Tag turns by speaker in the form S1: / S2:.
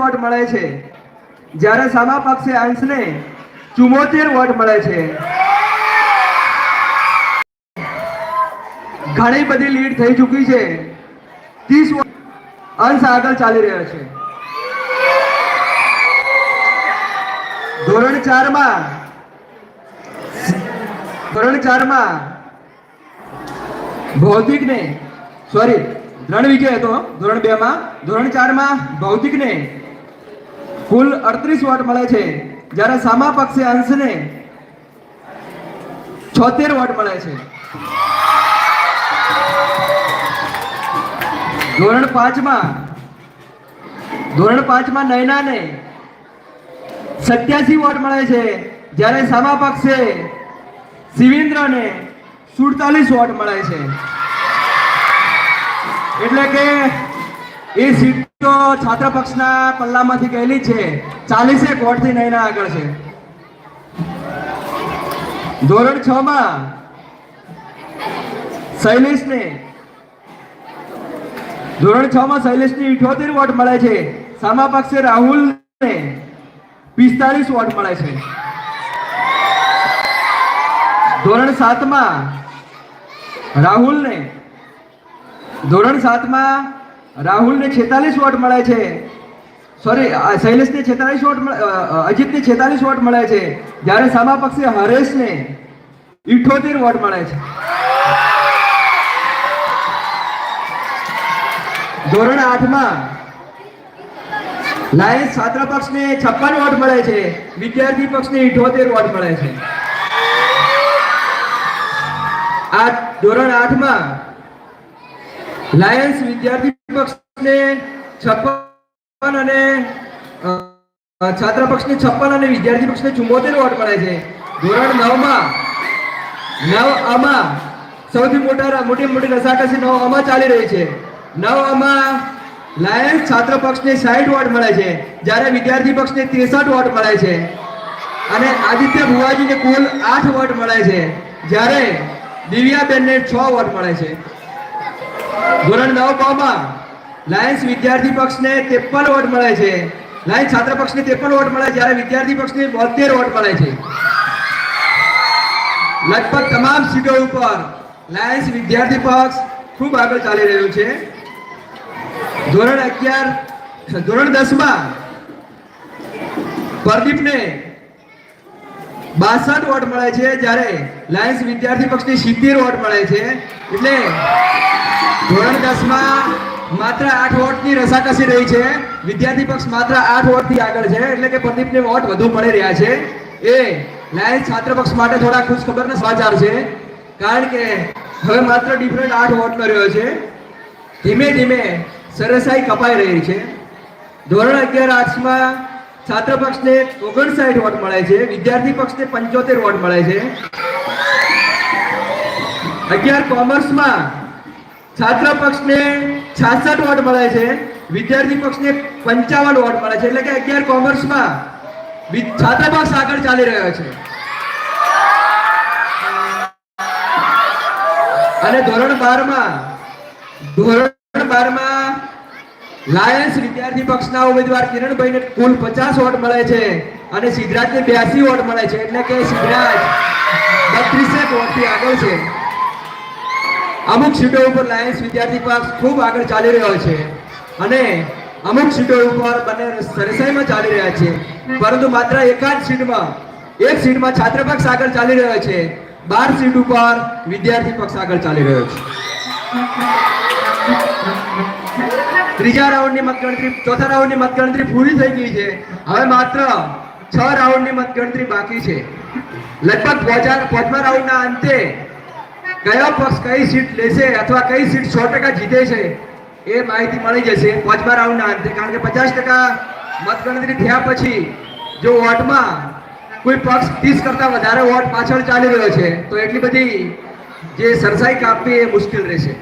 S1: Vote મળે છે. જ્યારે સામા પક્ષે અંશને ચુમ્મોતેર વોટ મળે છે. ઘણી બધી લીડ થઈ ચૂકી છે. ત્રીસ અંશ આગળ ચાલી રહ્યો છે. ધોરણ ચારમાં ધોરણ ચારમાં ભૌતિકને સોરી ત્રણ વિજય હતો, ધોરણ બે માં ધોરણ ચારમાં ભૌતિક ભૌતિકને કુલ અડત્રીસ વોટ મળે છે. જ્યારે સામા પક્ષે અંશને છોતેર વોટ મળે છે. ધોરણ પાંચમાં ધોરણ પાંચમાં નયનાને સત્યાસી વોટ મળે છે. જ્યારે સામા પક્ષે શિવેન્દ્રને સુડતાલીસ વોટ મળે છે. એટલે કે એ સીટ તો પલ્લામાંથી ગયેલી છે. ચાલીસે વોટથી નહીં આગળ છે. ધોરણ છ માં શૈલેષને ધોરણ છ માં શૈલેષની ઇઠોતેર વોટ મળે છે. સામા પક્ષે રાહુલને પિસ્તાલીસ વોટ મળે છે. ધોરણ સાતમાં રાહુલને ધોરણ સાતમાં રાહુલને છેતાલીસ વોટ મળે છે. સોરી શૈલેષને છેતાલીસ વોટ મળે- અ, અ, અજીતને છેતાલીસ વોટ મળે છે. જ્યારે સામા પક્ષે હરેશને ઇઠોતેર વોટ મળે છે. ધોરણ આઠમાં લાયન્સ છાત્ર પક્ષને છપ્પન વોટ મળે છે. વિદ્યાર્થી પક્ષને ઇઠોતેર વોટ મળે છે. આ ધોરણ આઠમાં લાયન્સ વિદ્યાર્થી પક્ષને છપ્પન અને છાત્ર પક્ષને છપ્પન અને વિદ્યાર્થી પક્ષને ચુંબોતેર વોટ મળે છે. ધોરણ નવમાં, નવ આમાં સૌથી મોટા મોટી મોટી રસાકસી નવ આમાં ચાલી રહી છે. નવ આમાં લાયન્સ છાત્ર પક્ષને સાઠ વોટ મળે છે. જ્યારે વિદ્યાર્થી પક્ષને ત્રેસઠ વોટ મળે છે. અને આદિત્ય ભુવાજીને કુલ આઠ વોટ મળે છે. જ્યારે દિવ્યાબેનને છ વોટ મળે છે. ધોરણ નવમાં લાયન્સ વિદ્યાર્થી પક્ષને ત્રેપન વોટ મળે છે. લાયન્સ છાત્ર પક્ષને ત્રેપન વોટ મળે જ્યારે વિદ્યાર્થી પક્ષને બોતેર વોટ મળે છે. લગભગ તમામ સીટો ઉપર લાયન્સ વિદ્યાર્થી પક્ષ ખૂબ આગળ ચાલી રહ્યું છે. ધોરણ અગિયાર, ધોરણ દસમાં પ્રદીપને બાસઠ વોટ મળે છે, જ્યારે લાયન્સ વિદ્યાર્થી પક્ષને સિત્તેર વોટ મળે છે. એટલે ધોરણ દસમાં માત્ર આઠ વોટની રસાકસી રહી છે. વિદ્યાર્થી પક્ષ માત્ર આઠ વોટથી આગળ છે. એટલે કે પ્રદીપને વોટ વધુ મળી રહ્યા છે. એ લાયન્સ છાત્ર પક્ષ માટે થોડા ખુશ ખબરના સમાચાર છે. કારણ કે હવે માત્ર ડિફરન્ટ આઠ વોટનો રહ્યો છે. ધીમે ધીમે સરસાઈ કપાઈ રહી છે. ધોરણ અગિયાર આર્ટ્સમાં છાત્ર પક્ષને ઓગણસાઠ વોટ મળે છે. વિદ્યાર્થી પક્ષને પંચોતેર વોટ મળે છે. અગિયાર કોમર્સમાં છાત્ર પક્ષને છાસઠ વોટ મળે છે, વિદ્યાર્થી પક્ષને પંચાવન વોટ મળે છે, એટલે કે અગિયાર કોમર્સમાં છાત્ર પક્ષ આગળ ચાલી રહ્યો છે. અને ધોરણ બારમાં ધોરણ બારમાં લાયન્સ વિદ્યાર્થી પક્ષના ઉમેદવાર કિરણભાઈને કુલ પચાસ વોટ મળે છે અને સિદ્ધરાજને બ્યાસી વોટ મળે છે, એટલે કે સિદ્ધરાજ બત્રીસેક વોટથી આગળ છે. અમુક સીટો ઉપર લાયન્સ વિદ્યાર્થી પાસ ખૂબ આગળ ચાલી રહ્યો છે. અને અમુક સીટો ઉપર બંને સરસાઈમાં ચાલી રહ્યા છે. પરંતુ માત્ર એકાદ સીટમાં, એક સીટમાં છાત્ર પક્ષ આગળ ચાલી રહ્યો છે. બાર સીટ ઉપર વિદ્યાર્થી પક્ષ આગળ ચાલી રહ્યો છે. ત્રીજા રાઉન્ડની મતગણતરી, ચોથા રાઉન્ડની મતગણતરી પૂરી થઈ ગઈ છે. હવે માત્ર છ રાઉન્ડની મતગણતરી બાકી છે. લગભગ પોચા પાંચમા રાઉન્ડના અંતે કયો પક્ષ કઈ સીટ લેશે અથવા કઈ સીટ સો ટકા જીતે છે એ માહિતી મળી જશે પાંચમા રાઉન્ડના અંતે. કારણ કે પચાસ ટકા મતગણતરી થયા પછી જો વોટમાં કોઈ પક્ષ ત્રીસ કરતા વધારે વોટ પાછળ ચાલી રહ્યો છે, તો એટલી બધી જે સરસાઈ કાપવી એ મુશ્કેલ રહેશે.